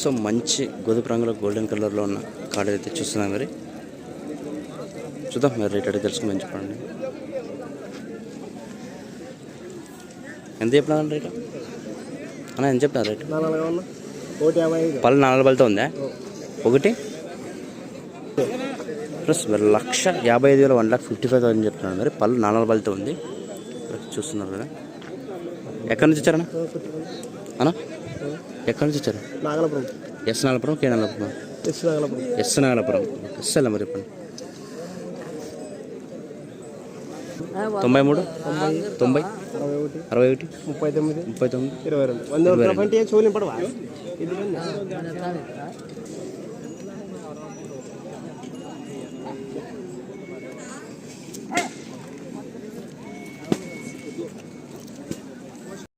So మంచి గోధుమ రంగులో గోల్డెన్ కలర్లో ఉన్న కాడ అయితే చూస్తున్నాం మరి. చూద్దాం మరి రేట్ అడిగి తెలుసుకుని చెప్పండి. ఎంత చెప్పినారు రేట్? అన్న ఎంత చెప్పినా రేట్? పళ్ళు నాలుగు పళ్ళతో ఉందా? ఒకటి? ప్లస్ మరి లక్ష యాభై ఐదు వేల one lakh fifty five thousand చెప్తున్నాను మరి. పళ్ళు నాలుగు పళ్ళతో ఉంది. చూస్తున్నారు కదా? ఎక్కడి నుంచి వచ్చారన్న? అన్న? ఎక్కడి నుంచి వచ్చారు? Nagalapuram. Yes Nagalapuram K Nagalapuram? Yes Nagalapuram. Yes Nagalapuram. Yes అಲ್ಲ మరి చెప్పండి. తొంభై మూడు? తొంభై? అరవై ఒకటి. అరవై ఒకటి? ముప్పై తొమ్మిది. ముప్పై తొమ్మిది? ఇరవై రెండు. వంద